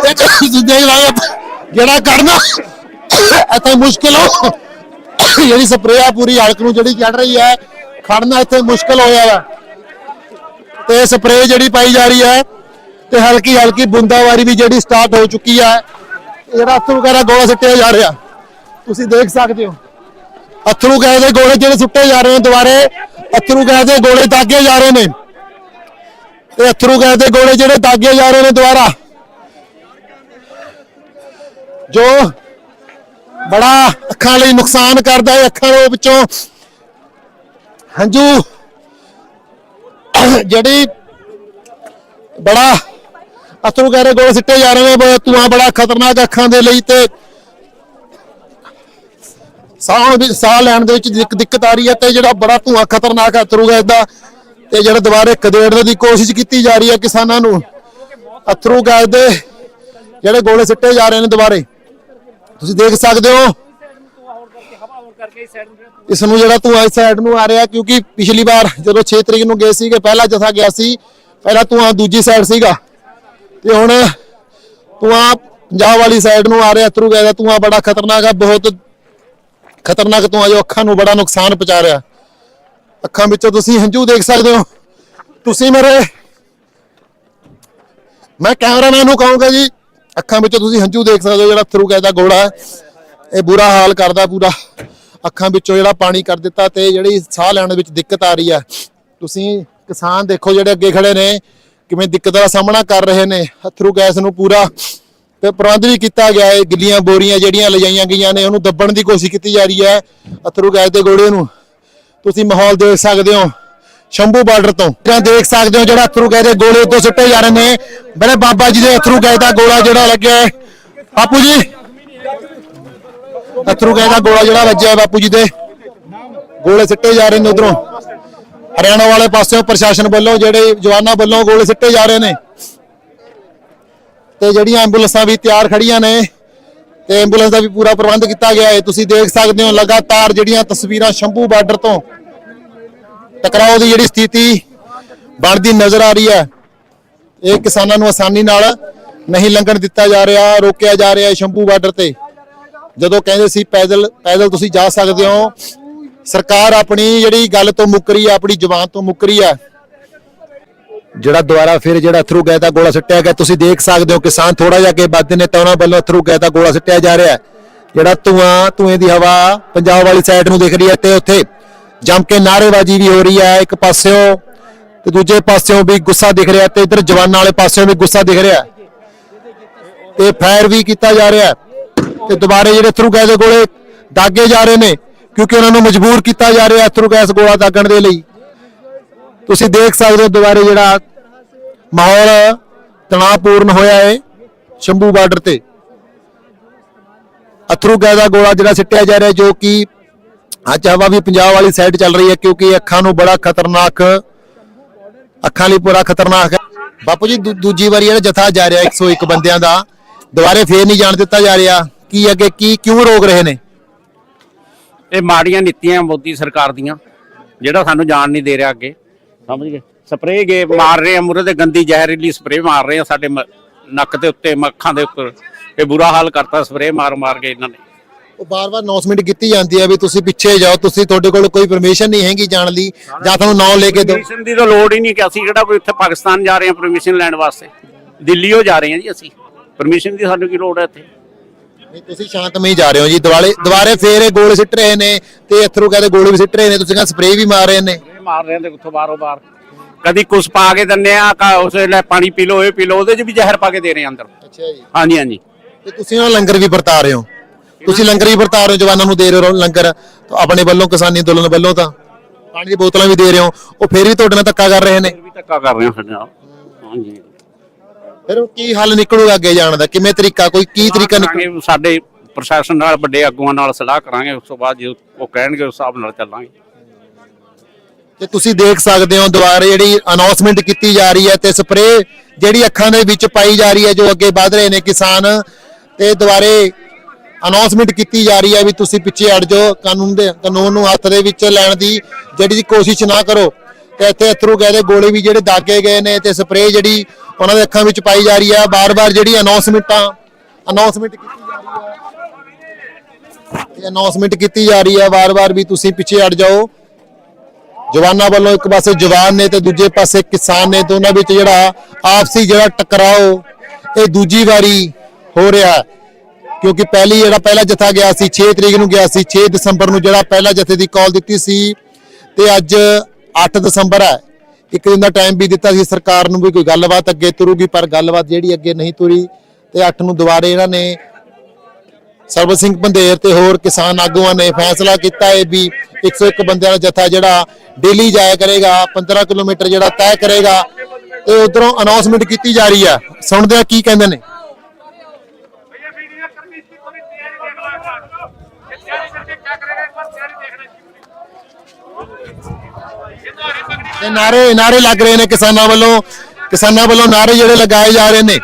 ਦੇਖ ਲਾਇਆ ਜਿਹੜਾ ਕਰਨਾ ਇੱਥੇ ਮੁਸ਼ਕਿਲ ਹੋ ਜਿਹੜੀ ਸਪਰੇਅ ਆ ਪੂਰੀ ਹਲਕ ਨੂੰ ਜਿਹੜੀ ਚੜ ਰਹੀ ਹੈ ਖੜਨਾ ਇੱਥੇ ਮੁਸ਼ਕਿਲ ਹੋਇਆ ਹੈ ਤੇ ਸਪਰੇ ਜਿਹੜੀ ਪਾਈ ਜਾ ਰਹੀ ਹੈ ਤੇ ਹਲਕੀ ਹਲਕੀ ਬੁੰਦਾਵਾਰੀ ਵੀ ਜਿਹੜੀ ਸਟਾਰਟ ਹੋ ਚੁੱਕੀ ਹੈ ਇਹ ਜਿਹੜਾ ਵਗੈਰਾ ਗੋਲਾ ਸਿੱਟਿਆ ਜਾ ਰਿਹਾ। ਤੁਸੀਂ ਦੇਖ ਸਕਦੇ ਹੋ। ਅਥਰੂ ਗੈਸ ਦੇ ਗੋਲੇ ਜਿਹੜੇ ਸੁੱਟੇ ਜਾ ਰਹੇ ਨੇ ਦੁਬਾਰੇ, ਅਥਰੂ ਗੈਸ ਦੇ ਗੋਲੇ ਦਾਗੇ ਜਾ ਰਹੇ ਨੇ। ਤੇ ਅਥਰੂ ਗੈਸ ਦੇ ਗੋਲੇ ਜਿਹੜੇ ਦਾਗੇ ਜਾ ਰਹੇ ਨੇ ਦੁਬਾਰਾ। ਜੋ ਬੜਾ ਅੱਖਾਂ ਲਈ ਨੁਕਸਾਨ ਕਰਦਾ ਹੈ ਅੱਖਾਂ ਦੇ ਵਿੱਚੋਂ। ਹੰਝੂ ਜਿਹੜੀ ਬੜਾ ਅਥਰੂ ਗੈਸ ਦੇ ਗੋਲੇ ਸਿੱਟੇ ਜਾ ਰਹੇ ਨੇ ਬ- ਧੂੰਆਂ ਬੜਾ ਖਤਰਨਾਕ ਅੱਖਾਂ ਦੇ ਲਈ ਤੇ ਸਾਹ ਵਿੱਚ ਸਾਹ ਲੈਣ ਦੇ ਵਿੱਚ ਦਿੱਕ- ਦਿੱਕਤ ਆ ਰਹੀ ਹੈ ਤੇ ਜਿਹੜਾ ਬੜਾ ਧੂੰਆਂ ਖਤਰਨਾਕ ਹੈ ਅਥਰੂ ਗੈਸ ਦਾ ਤੇ ਜਿਹੜਾ ਦੁਬਾਰੇ ਕਦੇੜਨ ਦੀ ਕੋਸ਼ਿਸ਼ ਕੀਤੀ ਜਾ ਰਹੀ ਹੈ ਕਿਸਾਨਾਂ ਨੂੰ। ਅਥਰੂ ਗੈਸ ਦੇ ਜਿਹੜੇ ਗੋਲੇ ਸਿੱਟੇ ਜਾ ਰਹੇ ਨੇ ਦੁਬਾਰੇ। ਤੁਸੀਂ ਦੇਖ ਸਕਦੇ ਹੋ। ਇਸ ਨੂੰ ਜਿਹੜਾ ਧੂੰਆਂ ਇਸ ਸਾਈਡ ਨੂੰ ਆ ਰਿਹਾ ਕਿਉਂਕਿ ਪਿਛਲੀ ਵਾਰ ਜਦੋਂ 6 ਤਰੀਕ ਨੂੰ ਗਏ ਸੀਗੇ, ਪਹਿਲਾ ਜਥਾ ਗਿਆ ਸੀ, ਪਹਿਲਾ ਧੂੰਆਂ ਦੂਜੀ ਸਾਈਡ ਸੀਗਾ। ਤੇ ਹੁਣ ਧੂੰਆਂ ਪੰਜਾਬ ਵਾਲੀ ਸਾਈਡ ਨੂੰ ਆ ਰਿਹਾ ਅਥਰੂ ਗੈਸ ਦਾ ਧੂੰਆਂ ਬੜਾ ਖਤਰਨਾਕ ਹੈ, ਬਹੁਤ ਖਤਰਨਾਕ ਧੂੰਆਂ ਜੋ ਅੱਖਾਂ ਨੂੰ ਬੜਾ ਨੁਕਸਾਨ ਪਹੁੰਚਾ ਰਿਹਾ। ਅੱਖਾਂ ਵਿੱਚੋਂ ਤੁਸੀਂ ਹੰਝੂ ਦੇਖ ਸਕਦੇ ਹੋ। ਤੁਸੀਂ ਮੇਰੇ, ਮੈਂ ਕੈਮਰਾਮੈਨ ਨੂੰ ਕਹੂੰਗਾ ਜੀ, ਅੱਖਾਂ ਵਿੱਚੋਂ ਤੁਸੀਂ ਹੰਝੂ ਦੇਖ ਸਕਦੇ ਹੋ, ਜਿਹੜਾ ਥਰੂ ਗੈਸ ਦਾ ਗੋੜਾ ਹੈ। ਇਹ ਬੁਰਾ ਹਾਲ ਕਰਦਾ ਪੂਰਾ। ਅੱਖਾਂ ਵਿੱਚੋਂ ਜਿਹੜਾ ਪਾਣੀ ਕਰ ਦਿੱਤਾ ਤੇ ਜਿਹੜੀ ਸਾਹ ਲੈਣ ਵਿੱਚ ਦਿੱਕਤ ਆ ਰਹੀ ਹੈ। ਤੁਸੀਂ ਕਿਸਾਨ ਦੇਖੋ ਜਿਹੜੇ ਅੱਗੇ ਖੜੇ ਨੇ, ਕਿਵੇਂ ਦਿੱਕਤਾਂ ਦਾ ਸਾਹਮਣਾ ਕਰ ਰਹੇ ਨੇ। ਅਥਰੂ ਗੈਸ ਨੂੰ ਪੂਰਾ ਪ੍ਰਬੰਧ ਵੀ ਕੀਤਾ ਗਿਆ ਹੈ, ਗਿੱਲੀਆਂ ਬੋਰੀਆਂ ਜਿਹੜੀਆਂ ਲਿਜਾਈਆਂ ਗਈਆਂ ਨੇ, ਉਹਨੂੰ ਦੱਬਣ ਦੀ ਕੋਸ਼ਿਸ਼ ਕੀਤੀ ਜਾ ਰਹੀ ਹੈ ਅਥਰੂ ਗੈਸ ਦੇ ਗੋਲੇ ਨੂੰ। ਤੁਸੀਂ ਮਾਹੌਲ ਦੇਖ ਸਕਦੇ ਹੋ, ਸ਼ੰਭੂ ਬਾਰਡਰ ਤੋਂ। ਜਿਹੜਾ ਦੇਖ ਸਕਦੇ ਹੋ ਜਿਹੜਾ ਅਥਰੂ ਗੈਸ ਦੇ ਗੋਲੇ ਉੱਤੋਂ ਸਿੱਟੇ ਜਾ ਰਹੇ ਨੇ। ਮੇਰੇ ਬਾਬਾ ਜੀ ਦੇ ਅਥਰੂ ਗੈਸ ਦਾ ਗੋਲਾ ਜਿਹੜਾ ਲੱਗਿਆ ਬਾਪੂ ਜੀ, ਅਥਰੂ ਗੈਸ ਦਾ ਗੋਲਾ ਜਿਹੜਾ ਵੱਜਿਆ ਬਾਪੂ ਜੀ ਦੇ। ਗੋਲੇ ਸਿੱਟੇ ਜਾ ਰਹੇ ਨੇ ਉਧਰੋਂ। ਹਰਿਆਣਾ ਵਾਲੇ ਪਾਸਿਓਂ ਪ੍ਰਸ਼ਾਸਨ ਵੱਲੋਂ, ਜਿਹੜੇ ਜਵਾਨਾਂ ਵੱਲੋਂ ਗੋਲੇ ਸਿੱਟੇ ਜਾ ਰਹੇ ਨੇ। ਤੇ ਜਿਹੜੀਆਂ ਐਂਬੂਲੈਂਸਾਂ ਵੀ ਤਿਆਰ ਖੜੀਆਂ ਨੇ ਤੇ ਐਂਬੂਲੈਂਸ ਦਾ ਵੀ ਪੂਰਾ ਪ੍ਰਬੰਧ ਕੀਤਾ ਗਿਆ ਹੈ। ਤੁਸੀਂ ਦੇਖ ਸਕਦੇ ਹੋ ਲਗਾਤਾਰ ਜਿਹੜੀਆਂ ਤਸਵੀਰਾਂ ਸ਼ੰਭੂ ਬਾਰਡਰ ਤੋਂ ਟਕਰਾਓ ਦੀ ਜਿਹੜੀ ਸਥਿਤੀ ਬਣਦੀ ਨਜ਼ਰ ਆ ਰਹੀ ਹੈ। ਇਹ ਕਿਸਾਨਾਂ ਨੂੰ ਆਸਾਨੀ ਨਾਲ ਨਹੀਂ ਲੰਘਣ ਦਿੱਤਾ ਜਾ ਰਿਹਾ, ਰੋਕਿਆ ਜਾ ਰਿਹਾ ਸ਼ੰਭੂ ਬਾਰਡਰ ਤੇ। ਜਦੋਂ ਕਹਿੰਦੇ ਸੀ ਪੈਦਲ ਪੈਦਲ ਤੁਸੀਂ ਜਾ ਸਕਦੇ ਹੋ, ਸਰਕਾਰ ਆਪਣੀ ਜਿਹੜੀ ਗੱਲ ਤੋਂ ਮੁੱਕਰੀ ਹੈ, ਆਪਣੀ ਜ਼ੁਬਾਨ ਤੋਂ ਮੁੱਕਰੀ ਹੈ ਜਿਹੜਾ ਦੁਬਾਰਾ ਫਿਰ ਜਿਹੜਾ ਅਥਰੂ ਗੈਸ ਦਾ ਗੋਲਾ ਸਿੱਟਿਆ ਗਿਆ, ਤੁਸੀਂ ਦੇਖ ਸਕਦੇ ਹੋ ਕਿਸਾਨ ਥੋੜਾ ਜਿਹਾ ਅੱਗੇ ਵੱਧਦੇ ਨੇ, ਤਾਂ ਉਹਨਾਂ ਵੱਲੋਂ ਅਥਰੂ ਗੈਸ ਦਾ ਗੋਲਾ ਸਿੱਟਿਆ ਜਾ ਰਿਹਾ ਹੈ। ਜਿਹੜਾ ਧੂਆਂ, ਧੂਏ ਦੀ ਹਵਾ ਪੰਜਾਬ ਵਾਲੀ ਸਾਈਡ ਨੂੰ ਦਿਖ ਰਹੀ ਹੈ ਤੇ ਉੱਥੇ ਜੰਮ ਕੇ ਨਾਅਰੇਬਾਜ਼ੀ ਵੀ ਹੋ ਰਹੀ ਹੈ। ਇੱਕ ਪਾਸਿਓਂ ਤੇ ਦੂਜੇ ਪਾਸਿਓਂ ਵੀ ਗੁੱਸਾ ਦਿਖ ਰਿਹਾ ਤੇ ਇਧਰ ਜਵਾਨਾਂ ਵਾਲੇ ਪਾਸਿਓਂ ਵੀ ਗੁੱਸਾ ਦਿਖ ਰਿਹਾ। ਤੇ ਫਾਇਰ ਵੀ ਕੀਤਾ ਜਾ ਰਿਹਾ ਤੇ ਦੁਬਾਰੇ ਜਿਹੜੇ ਅਥਰੂ ਗਏ ਦੇ ਗੋਲੇ ਦਾਗੇ ਜਾ ਰਹੇ ਨੇ, ਕਿਉਂਕਿ ਉਹਨਾਂ ਨੂੰ ਮਜਬੂਰ ਕੀਤਾ ਜਾ ਰਿਹਾ ਅਥਰੂ ਗੈਸ ਗੋਲਾ ਦਾਗਣ ਦੇ ਲਈ। ਤੁਸੀਂ ਦੇਖ ਸਕਦੇ ਹੋ ਦੁਬਾਰੇ ਜਿਹੜਾ ਮਾਹੌਲ ਤਣਾਅਪੂਰਨ ਹੋਇਆ ਹੈ ਸ਼ੰਭੂ ਬਾਰਡਰ ਤੇ। ਅਥਰੂ ਗੈਸ ਦਾ ਗੋਲਾ ਜਿਹੜਾ ਸਿੱਟਿਆ ਜਾ ਰਿਹਾ ਜੋ ਕਿ ਅੱਜ ਹਵਾ ਵੀ ਪੰਜਾਬ ਵਾਲੀ ਸਾਈਡ ਚੱਲ ਰਹੀ ਹੈ, ਕਿਉਂਕਿ ਅੱਖਾਂ ਨੂੰ ਬੜਾ ਖਤਰਨਾਕ, ਅੱਖਾਂ ਲਈ ਪੂਰਾ ਖਤਰਨਾਕ ਹੈ। ਬਾਪੂ ਜੀ ਦੂਜੀ ਵਾਰੀ ਜਿਹੜਾ ਜਥਾ ਜਾ ਰਿਹਾ 101 ਬੰਦਿਆਂ ਦਾ। ਦੁਬਾਰੇ ਫੇਰ ਨਹੀਂ ਜਾਣ ਦਿੱਤਾ ਜਾ ਰਿਹਾ। ਕੀ ਅੱਗੇ ਕੀ, ਕਿਉਂ ਰੋਕ ਰਹੇ ਨੇ? ਇਹ ਮਾੜੀਆਂ ਨੀਤੀਆਂ ਮੋਦੀ ਸਰਕਾਰ ਦੀਆਂ, ਜਿਹੜਾ ਸਾਨੂੰ ਜਾਣ ਨਹੀਂ ਦੇ ਰਿਹਾ ਅੱਗੇ। ਸਮਝ ਗਏ? ਸਪਰੇਅ ਗੇ ਮਾਰ ਰਹੇ ਆ ਮੂਰੇ ਤੇ ਗੰਦੀ ਜ਼ਹਿਰੀਲੀ ਸਪਰੇਅ ਮਾਰ ਰਹੇ ਆ ਸਾਡੇ ਮ- ਨੱਕ ਦੇ ਉੱਤੇ ਮ- ਅੱਖਾਂ ਦੇ ਉੱਪਰ। ਇਹ ਬੁਰਾ ਹਾਲ ਕਰਤਾ ਸਪਰੇਅ ਮਾਰ ਮਾਰ ਕੇ ਇਹਨਾਂ ਨੇ। ਉਹ ਬਾਰ-ਬਾਰ ਅਨਾਉਂਸਮੈਂਟ ਕੀਤੀ ਜਾਂਦੀ ਹੈ ਵੀ ਤੁਸੀਂ ਪਿੱਛੇ ਜਾਓ ਤੁਸੀਂ ਤੁਹਾਡੇ ਕੋਲ ਕੋਈ ਪਰਮਿਸ਼ਨ ਨਹੀਂ ਹੈਗੀ ਜਾਣ ਲਈ। ਜਾਂ ਤੁਹਾਨੂੰ ਨਾਂ ਲੈ ਕੇ ਦਿਓ। ਪਰਮਿਸ਼ਨ ਦੀ ਤਾਂ ਲੋੜ ਹੀ ਨਹੀਂ ਕਿ ਅਸੀਂ ਕਿਹੜਾ ਕੋਈ ਇੱਥੇ ਪਾਕਿਸਤਾਨ ਜਾ ਰਹੇ ਹਾਂ ਪਰਮਿਸ਼ਨ ਲੈਣ ਵਾਸਤੇ। ਦਿੱਲੀੋਂ ਜਾ ਰਹੇ ਹਾਂ ਜੀ ਅਸੀਂ। ਪਰਮਿਸ਼ਨ ਦੀ ਸਾਨੂੰ ਕੀ ਲੋੜ ਹੈ ਇੱਥੇ? ਨਹੀਂ ਤੁਸੀਂ ਸ਼ਾਂਤਮਈ ਜਾ ਰਹੇ ਹੋ ਜੀ। ਦੁਆਲੇ ਦੁਬਾਰੇ ਫੇਰ ਇਹ ਗੋਲੇ ਸਿੱਟ ਰਹੇ ਨੇ ਤੇ ਅਥਰੂ ਕਹਿੰਦੇ ਗੋਲੇ ਵੀ ਸਿੱਟ ਰਹੇ ਨੇ। ਤੁਸੀਂ ਕਹਿੰਦੇ ਸਪਰੇਅ ਵੀ ਮਾਰ ਰਹੇ ਨੇ। ਮਾਰ ਰਹੇ ਨੇ ਉੱਥੋਂ ਬਾਹਰੋਂ ਬਾਹਰ। ਕਦੀ ਕੁਛ ਪਾ ਕੇ ਦਿੰਨੇ ਆ ਕਾ ਉਸ ਵੇਲੇ ਪਾਣੀ ਪੀ ਲਓ ਇਹ ਪੀ ਲਓ ਉਹਦੇ 'ਚ ਵੀ ਜ਼ਹਿਰ ਪਾ ਕੇ ਦੇ ਰਹੇ ਆ ਅੰਦਰ। ਅੱਛਾ ਜੀ। ਹਾਂਜੀ ਹਾਂਜੀ। ਤੇ ਤੁਸੀਂ ਉਹਨਾਂ ਲੰਗਰ ਵੀ ਵਰਤਾ ਰਹੇ ਹੋ? ਤੁਸੀਂ ਲੰਗਰ ਵੀ ਵਰਤਾ ਰਹੇ ਹੋ ਜਵਾਨਾਂ ਨੂੰ ਦੇ ਰਹੇ ਹੋ ਲੰਗਰ? ਤਾਂ ਆਪਣੇ ਵੱਲੋਂ ਕਿਸਾਨੀ ਅੰਦੋਲਨ ਵੱਲੋਂ ਤਾਂ? ਪਾਣੀ ਦੀ ਬੋਤਲਾਂ ਵੀ ਦੇ ਰਹੇ ਹੋ ਉਹ ਫੇਰ ਵੀ ਤੁਹਾਡੇ ਨਾਲ ਧੱਕਾ ਕਰ ਰਹੇ ਨੇ? ਵੀ ਧੱਕਾ ਕਰ ਰਹੇ ਆ ਸਾਡੇ ਨਾਲ। ਹਾਂਜੀ। ਫਿਰ ਕੀ ਹੱਲ ਨਿਕਲੂਗਾ ਅੱਗੇ ਜਾਣ ਦਾ? ਕਿਵੇਂ ਤਰੀਕਾ ਕੋਈ ਕੀ ਤਰੀਕਾ ਨਿਕਲ ਕਰਾਂਗੇ ਸਾਡੇ ਪ੍ਰਸ਼ਾਸਨ ਨਾਲ ਵੱਡੇ ਆਗੂਆਂ ਨਾਲ ਸਲਾਹ ਕਰਾਂਗੇ ਉਸ ਤੋਂ ਬਾਅਦ ਜੇ ਉਹ ਕਹਿਣਗੇ ਉਸ ਹਿਸਾਬ ਨਾਲ ਚੱਲਾਂਗੇ। ਤੇ ਤੁਸੀਂ ਦੇਖ ਸਕਦੇ ਹੋ ਦੁਬਾਰੇ ਜਿਹੜੀ ਅਨਾਉਂਸਮੈਂਟ ਕੀਤੀ ਜਾ ਰਹੀ ਹੈ ਤੇ ਸਪਰੇਅ ਜਿਹੜੀ ਅੱਖਾਂ ਦੇ ਵਿੱਚ ਪਾਈ ਜਾ ਰਹੀ ਹੈ, ਜੋ ਅੱਗੇ ਵਧ ਰਹੇ ਨੇ ਕਿਸਾਨ, ਤੇ ਦੁਬਾਰੇ ਅਨਾਉਂਸਮੈਂਟ ਕੀਤੀ ਜਾ ਰਹੀ ਹੈ ਵੀ ਤੁਸੀਂ ਪਿੱਛੇ ਹਟ ਜਾਓ, ਕਾਨੂੰਨ ਦੇ, ਕਾਨੂੰਨ ਨੂੰ ਹੱਥ ਦੇ ਵਿੱਚ ਲੈਣ ਦੀ ਜਿਹੜੀ ਕੋਸ਼ਿਸ਼ ਨਾ ਕਰੋ। ਤੇ ਇੱਥੇ ਅਥਰੂ ਗਏ ਗੋਲੇ ਵੀ ਜਿਹੜੇ ਦਾਗੇ ਗਏ ਨੇ ਤੇ ਸਪਰੇ ਜਿਹੜੀ ਉਹਨਾਂ ਦੇ ਅੱਖਾਂ ਵਿੱਚ ਪਾਈ ਜਾ ਰਹੀ ਹੈ। ਬਾਰ-ਬਾਰ ਜਿਹੜੀ ਅਨਾਉਂਸਮੈਂਟਾਂ ਅਨਾਉਂਸਮੈਂਟ ਕੀਤੀ ਜਾ ਰਹੀ ਹੈ, ਤੇ ਅਨਾਉਂਸਮੈਂਟ ਕੀਤੀ ਜਾ ਰਹੀ ਹੈ, ਵਾਰ-ਵਾਰ ਵੀ ਤੁਸੀਂ ਪਿੱਛੇ ਹਟ ਜਾਓ। ਜਵਾਨਾਂ ਵੱਲੋਂ ਇੱਕ ਪਾਸੇ ਜਵਾਨ ਨੇ ਤੇ ਦੂਜੇ ਪਾਸੇ ਕਿਸਾਨ ਨੇ ਦੋਨਾਂ ਵਿੱਚ ਜਿਹੜਾ ਆਪਸੀ ਜਿਹੜਾ ਟਕਰਾਓ, ਇਹ ਦੂਜੀ ਵਾਰੀ ਹੋ ਰਿਹਾ ਕਿਉਂਕਿ ਪਹਿਲੀ ਜਿਹੜਾ ਪਹਿਲਾ ਜਥਾ ਗਿਆ ਸੀ 6 ਤਰੀਕ ਨੂੰ ਗਿਆ ਸੀ 6 ਦਸੰਬਰ ਨੂੰ ਜਿਹੜਾ ਪਹਿਲਾ ਜਥੇ ਦੀ ਕਾਲ ਦਿੱਤੀ ਸੀ, ਤੇ ਅੱਜ 8 ਦਸੰਬਰ ਹੈ। ਇੱਕ ਦਿਨ ਦਾ ਟਾਈਮ ਵੀ ਦਿੱਤਾ ਸੀ, ਸਰਕਾਰ ਨੂੰ ਵੀ ਕੋਈ ਗੱਲਬਾਤ ਅੱਗੇ ਤੁਰੂਗੀ, ਪਰ ਗੱਲਬਾਤ ਜਿਹੜੀ ਅੱਗੇ ਨਹੀਂ ਤੁਰੀ, ਤੇ 8 ਨੂੰ ਦੁਬਾਰੇ ਇਹਨਾਂ ਨੇ ਸਰਬਤ ਸਿੰਘ ਬੰਦੇਰ ਤੇ ਹੋਰ ਕਿਸਾਨ ਆਗੂਆਂ ਨੇ ਫੈਸਲਾ ਕੀਤਾ ਹੈ ਵੀ 101 ਬੰਦਿਆਂ ਦਾ ਜਥਾ ਜਿਹੜਾ ਡੇਲੀ ਜਾਇਆ ਕਰੇਗਾ 15 ਕਿਲੋਮੀਟਰ ਜਿਹੜਾ ਤੈਅ ਕਰੇਗਾ ਤੇ ਉਧਰੋਂ ਅਨਾਉਂਸਮੈਂਟ ਕੀਤੀ ਜਾ ਰਹੀ ਆ। ਸੁਣਦੇ ਆ ਕੀ ਕਹਿੰਦੇ ਨੇ। ਤੇ ਨਾਰੇ ਨਾਰੇ ਲੱਗ ਰਹੇ ਨੇ ਕਿਸਾਨਾਂ ਵੱਲੋਂ ਕਿਸਾਨਾਂ ਵੱਲੋਂ ਨਾਰੇ ਜਿਹੜੇ ਲਗਾਏ ਜਾ ਰਹੇ ਨੇ।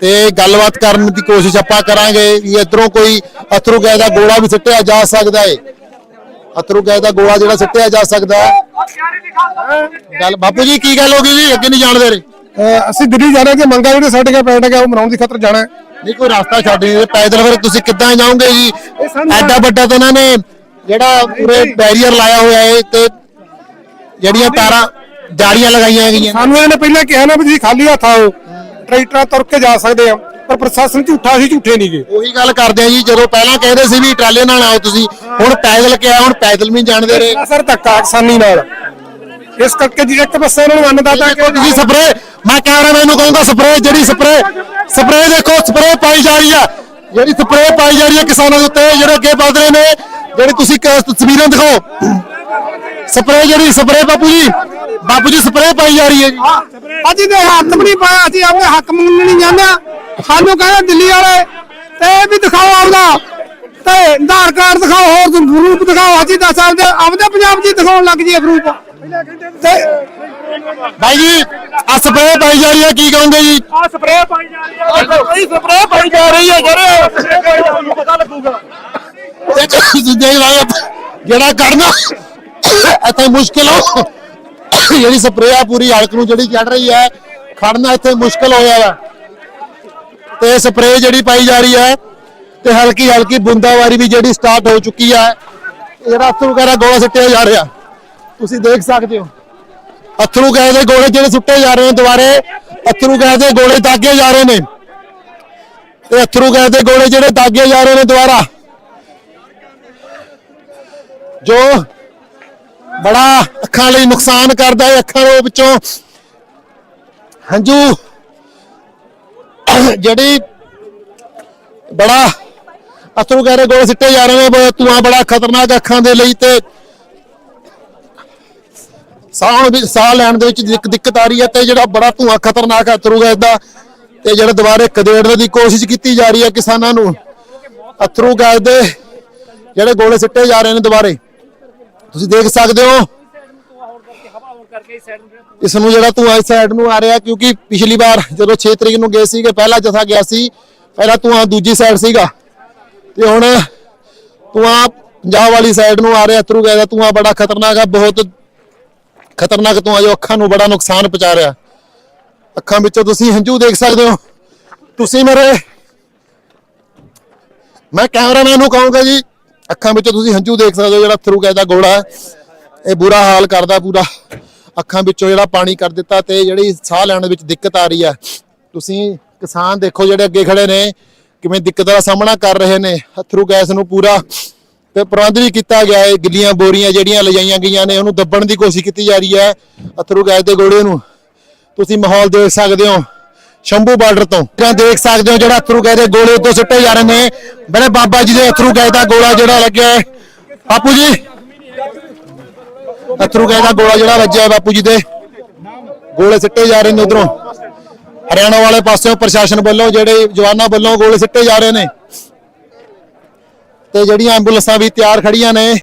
ਤੇ ਗੱਲਬਾਤ ਕਰਨ ਦੀ ਕੋਸ਼ਿਸ਼ ਆਪਾਂ ਕਰਾਂਗੇ ਵੀ ਇਧਰੋਂ ਕੋਈ ਅਥਰੂ ਗੈਸ ਦਾ ਗੋਲਾ ਵੀ ਸਿੱਟਿਆ ਜਾ ਸਕਦਾ ਏ। ਅਥਰੂ ਗੈਸ ਦਾ ਗੋਲਾ ਜਿਹੜਾ ਸਿੱਟਿਆ ਜਾ ਸਕਦਾ ਹੈ ਗੱਲ ਬਾਪੂ ਜੀ ਕੀ ਗੱਲ ਹੋ ਗਈ ਜੀ? ਅੱਗੇ ਨਹੀਂ ਜਾਣਦੇ ਰੇ। ਅਸੀਂ ਦਿੱਲੀ ਜਾਣਾ ਕਿ ਮੰਗਾ ਜਿਹੜੇ ਸਾਡੇ ਕੋਲ ਪੈਟ ਗਿਆ ਉਹ ਮਨਾਉਣ ਦੀ ਖਾਤਰ ਜਾਣਾ ਨਹੀਂ ਕੋਈ ਰਸਤਾ ਛੱਡ ਨਹੀਂ ਪੈਦਲ ਫਿਰ ਤੁਸੀਂ ਕਿੱਦਾਂ ਜਾਓਗੇ ਜੀ? ਐਡਾ ਵੱਡਾ ਤਾਂ ਉਹਨਾਂ ਨੇ ਜਿਹੜਾ ਪੂਰੇ ਬੈਰੀਅਰ ਲਾਇਆ ਹੋਇਆ ਹੈ ਤੇ ਜਿਹੜੀਆਂ ਤਾਰਾਂ ਜਾੜੀਆਂ ਲਗਾਈਆਂ ਗਈਆਂ ਸਾਨੂੰ ਇਹਨਾਂ ਨੇ ਪਹਿਲਾਂ ਕਿਹਾ ਨਾ ਵੀ ਤੁਸੀਂ ਖਾਲੀ ਹੱਥ ਆਓ। ਟਰੈਕਟਰਾਂ ਤੁਰ ਕੇ ਜਾ ਸਕਦੇ ਆ ਪਰ ਪ੍ਰਸ਼ਾਸਨ ਝੂਠਾ ਸੀ ਝੂਠੇ ਨਹੀਂ ਗਏ ਉਹੀ ਗੱਲ ਕਰਦੇ ਆ ਜੀ ਜਦੋਂ ਪਹਿਲਾਂ ਕਹਿੰਦੇ ਸੀ ਵੀ ਟਰਾਲੇ ਨਾਲ ਆਓ ਤੁਸੀਂ ਹੁਣ ਪੈਦਲ ਕਿਹਾ ਹੁਣ ਪੈਦਲ ਵੀ ਜਾਣਦੇ ਰਹੇ। ਸਰ ਧੱਕਾ ਕਿਸਾਨੀ ਨਾਲ। ਇਸ ਕਰਕੇ ਜੀ ਇੱਕ ਪਾਸੇ ਇਹਨਾਂ ਨੂੰ ਅੰਨਦਾਤਾ ਦੇਖੋ ਤੁਸੀਂ ਸਪਰੇ ਮੈਂ ਕੈਮਰਾਮੈਨ ਨੂੰ ਕਹੂੰਗਾ ਸਪਰੇ ਜਿਹੜੀ ਸਪਰੇ ਸਪਰੇ ਦੇਖੋ ਸਪਰੇ ਪਾਈ ਜਾ ਰਹੀ ਆ। ਜਿਹੜੀ ਸਪਰੇ ਪਾਈ ਜਾ ਰਹੀ ਹੈ ਕਿਸਾਨਾਂ ਦੇ ਉੱਤੇ ਜਿਹੜੇ ਅੱਗੇ ਵੱਧ ਰਹੇ ਨੇ ਜਿਹੜੀ ਤੁਸੀਂ ਕ- ਤਸਵੀਰਾਂ ਦਿਖਾਓ। ਸਪਰੇ ਜਿਹੜੀ ਸਪਰੇ ਬਾਪੂ ਜੀ। ਬਾਪੂ ਜੀ ਸਪਰੇਅ ਪਾਈ ਜਾ ਰਹੀ ਹੈ ਜੀ। ਅਸੀਂ ਤੇ ਹੱਥ ਵੀ ਨਹੀਂ ਪਾਇਆ ਅਸੀਂ ਆਪਣੇ ਹੱਕ ਮੰਗਣ ਨਹੀਂ ਜਾਂਦੇ ਸਾਨੂੰ ਕਹਿੰਦੇ ਦਿੱਲੀ ਵਾਲੇ ਤੇ ਵੀ ਦਿਖਾਓ ਆਪਦਾ। ਤੇ ਆਧਾਰ ਕਾਰਡ ਦਿਖਾਓ ਹੋਰ ਰੂਪ ਦਿਖਾਓ ਅਸੀਂ ਦੱਸ ਆਪਦੇ ਆਪਦੇ ਪੰਜਾਬ 'ਚ ਦਿਖਾਉਣ ਲੱਗ ਜੀ ਰੂਪ ਤੇ ਬਾਈ ਜੀ ਆ ਸਪਰੇਅ ਪਾਈ ਜਾ ਰਹੀ ਹੈ ਕੀ ਕਹੋਗੇ ਜੀ? ਆ ਸਪਰੇਅ ਪਾਈ ਜਾ ਰਹੀ ਹੈ। ਕੋਈ ਪਾਈ ਜਾ ਰਹੀ ਹੈ ਜਿਹੜਾ ਕਰਨਾ ਇਹ ਤਾਂ ਮੁਸ਼ਕਿਲ ਹੋ ਜਿਹੜੀ ਸਪਰੇਅ ਆ ਪੂਰੀ ਹਲਕ ਨੂੰ ਜਿਹੜੀ ਚੜ ਰਹੀ ਹੈ, ਖੜਨਾ ਇੱਥੇ ਮੁਸ਼ਕਿਲ ਹੋਇਆ ਵਾ। ਤੇ ਸਪਰੇਅ ਜਿਹੜੀ ਪਾਈ ਜਾ ਰਹੀ ਹੈ, ਤੇ ਹਲਕੀ ਹਲਕੀ ਬੁੰਦਾਵਾਰੀ ਵੀ ਜਿਹੜੀ ਸਟਾਰਟ ਹੋ ਚੁੱਕੀ ਹੈ ਇਹ ਜਿਹੜਾ ਅਥਰੂ ਵਗੈਰਾ ਗੋਲਾ ਸਿੱਟਿਆ ਜਾ ਰਿਹਾ। ਤੁਸੀਂ ਦੇਖ ਸਕਦੇ ਹੋ। ਅਥਰੂ ਗੈਸ ਦੇ ਗੋਲੇ ਜਿਹੜੇ ਸੁੱਟੇ ਜਾ ਰਹੇ ਨੇ ਦੁਬਾਰੇ, ਅਥਰੂ ਗੈਸ ਦੇ ਗੋਲੇ ਦਾਗੇ ਜਾ ਰਹੇ ਨੇ। ਤੇ ਅਥਰੂ ਗੈਸ ਦੇ ਗੋਲੇ ਜਿਹੜੇ ਦਾਗੇ ਜਾ ਰਹੇ ਨੇ ਦੁਬਾਰਾ। ਜੋ ਬੜਾ ਅੱਖਾਂ ਲਈ ਨੁਕਸਾਨ ਕਰਦਾ ਹੈ, ਅੱਖਾਂ ਦੇ ਵਿੱਚੋਂ। ਹੰਝੂ। ਜਿਹੜੀ ਬੜਾ ਅਥਰੂ ਗੈਰੇ ਗੋਲੇ ਸਿੱਟੇ ਜਾ ਰਹੇ ਨੇ ਬਹੁਤ ਧੂਆਂ, ਬੜਾ ਖਤਰਨਾਕ ਅੱਖਾਂ ਦੇ ਲਈ ਤੇ ਸਾਹ ਵੀ, ਸਾਹ ਲੈਣ ਦੇ ਵਿੱਚ ਦਿੱਕਤ ਆ ਰਹੀ ਹੈ ਤੇ ਜਿਹੜਾ ਬੜਾ ਧੂਆਂ, ਖਤਰਨਾਕ ਹੈ ਅਥਰੂ ਗੈਸ ਦਾ ਤੇ ਜਿਹੜਾ ਦੁਬਾਰੇ ਕਦੇੜਨ ਦੀ ਕੋਸ਼ਿਸ਼ ਕੀਤੀ ਜਾ ਰਹੀ ਹੈ ਕਿਸਾਨਾਂ ਨੂੰ। ਅਥਰੂ ਗੈਸ ਦੇ ਜਿਹੜੇ ਗੋਲੇ ਸਿੱਟੇ ਜਾ ਰਹੇ ਨੇ ਦੁਬਾਰੇ। ਤੁਸੀਂ ਦੇਖ ਸਕਦੇ ਹੋ ਇਸ ਨੂੰ ਜਿਹੜਾ ਧੂਆਂ ਇਸ ਸਾਈਡ ਨੂੰ ਆ ਰਿਹਾ, ਕਿਉਂਕਿ ਪਿਛਲੀ ਵਾਰ ਜਦੋਂ 6 ਤਰੀਕ ਨੂੰ ਗਏ ਸੀਗੇ, ਪਹਿਲਾ ਜਥਾ ਗਿਆ ਸੀ, ਪਹਿਲਾ ਧੂਆਂ ਦੂਜੀ ਸਾਈਡ ਸੀਗਾ। ਤੇ ਹੁਣ ਧੂਆਂ ਪੰਜਾਬ ਵਾਲੀ ਸਾਈਡ ਨੂੰ ਆ ਰਿਹਾ ਅਥਰੂ ਗੈਸ ਦਾ ਬੜਾ ਖਤਰਨਾਕ ਹੈ ਬਹੁਤ ਖਤਰਨਾਕ ਧੂਆਂ ਜੋ ਅੱਖਾਂ ਨੂੰ ਬੜਾ ਨੁਕਸਾਨ ਪਹੁੰਚਾ ਰਿਹਾ। ਅੱਖਾਂ ਵਿੱਚੋਂ ਤੁਸੀਂ ਹੰਝੂ ਦੇਖ ਸਕਦੇ ਹੋ। ਤੁਸੀਂ ਮੇਰੇ, ਮੈਂ ਕੈਮਰਾਮੈਨ ਨੂੰ ਕਹੂੰਗਾ ਜੀ, ਅੱਖਾਂ ਵਿੱਚੋਂ ਤੁਸੀਂ ਹੰਝੂ ਦੇਖ ਸਕਦੇ ਹੋ ਜਿਹੜਾ ਥਰੂ ਗੈਸ ਦਾ ਗੋਲਾ ਇਹ ਬੁਰਾ ਹਾਲ ਕਰਦਾ ਪੂਰਾ। ਅੱਖਾਂ ਵਿੱਚੋਂ ਜਿਹੜਾ ਪਾਣੀ ਕਰ ਦਿੱਤਾ ਤੇ ਜਿਹੜੀ ਸਾਹ ਲੈਣ ਵਿੱਚ ਦਿੱਕਤ ਆ ਰਹੀ ਹੈ। ਤੁਸੀਂ ਕਿਸਾਨ ਦੇਖੋ ਜਿਹੜੇ ਅੱਗੇ ਖੜੇ ਨੇ, ਕਿਵੇਂ ਦਿੱਕਤਾਂ ਦਾ ਸਾਹਮਣਾ ਕਰ ਰਹੇ ਨੇ। ਅਥਰੂ ਗੈਸ ਨੂੰ ਪੂਰਾ ਤੇ ਪ੍ਰਬੰਧ ਵੀ ਕੀਤਾ ਗਿਆ ਹੈ। ਗਿੱਲੀਆਂ ਬੋਰੀਆਂ ਜਿਹੜੀਆਂ ਲਿਜਾਈਆਂ ਗਈਆਂ ਨੇ, ਉਹਨੂੰ ਦੱਬਣ ਦੀ ਕੋਸ਼ਿਸ਼ ਕੀਤੀ ਜਾ ਰਹੀ ਹੈ ਅਥਰੂ ਗੈਸ ਦੇ ਗੋਲੇ ਨੂੰ। ਤੁਸੀਂ ਮਾਹੌਲ ਦੇਖ ਸਕਦੇ ਹੋ, ਸ਼ੰਭੂ ਬਾਰਡਰ ਤੋਂ। ਜਿਹੜਾ ਦੇਖ ਸਕਦੇ ਹੋ ਜਿਹੜਾ ਅਥਰੂ ਗੈਸ ਦੇ ਗੋਲੇ ਉੱਤੋਂ ਸਿੱਟੇ ਜਾ ਰਹੇ ਨੇ। ਮੇਰੇ ਬਾਬਾ ਜੀ ਦੇ ਅਥਰੂ ਗੈਸ ਦਾ ਗੋਲਾ ਜਿਹੜਾ ਲੱਗਿਆ ਹੈ। ਬਾਪੂ ਜੀ ਅਥਰੂ ਗੈਸ ਗੋਲਾ ਜਿਹੜਾ ਵੱਜਿਆ ਬਾਪੂ ਜੀ ਦੇ। ਗੋਲੇ ਸਿੱਟੇ ਜਾ ਰਹੇ ਨੇ ਉਧਰੋਂ। ਹਰਿਆਣਾ ਵਾਲੇ ਪਾਸਿਓਂ ਪ੍ਰਸ਼ਾਸਨ ਵੱਲੋਂ, ਜਿਹੜੇ ਜਵਾਨਾਂ ਵੱਲੋਂ ਗੋਲੇ ਸਿੱਟੇ ਜਾ ਰਹੇ ਨੇ। ਤੇ ਜਿਹੜੀਆਂ ਐਂਬੂਲੈਂਸਾਂ ਵੀ ਤਿਆਰ ਖੜੀਆਂ ਨੇ।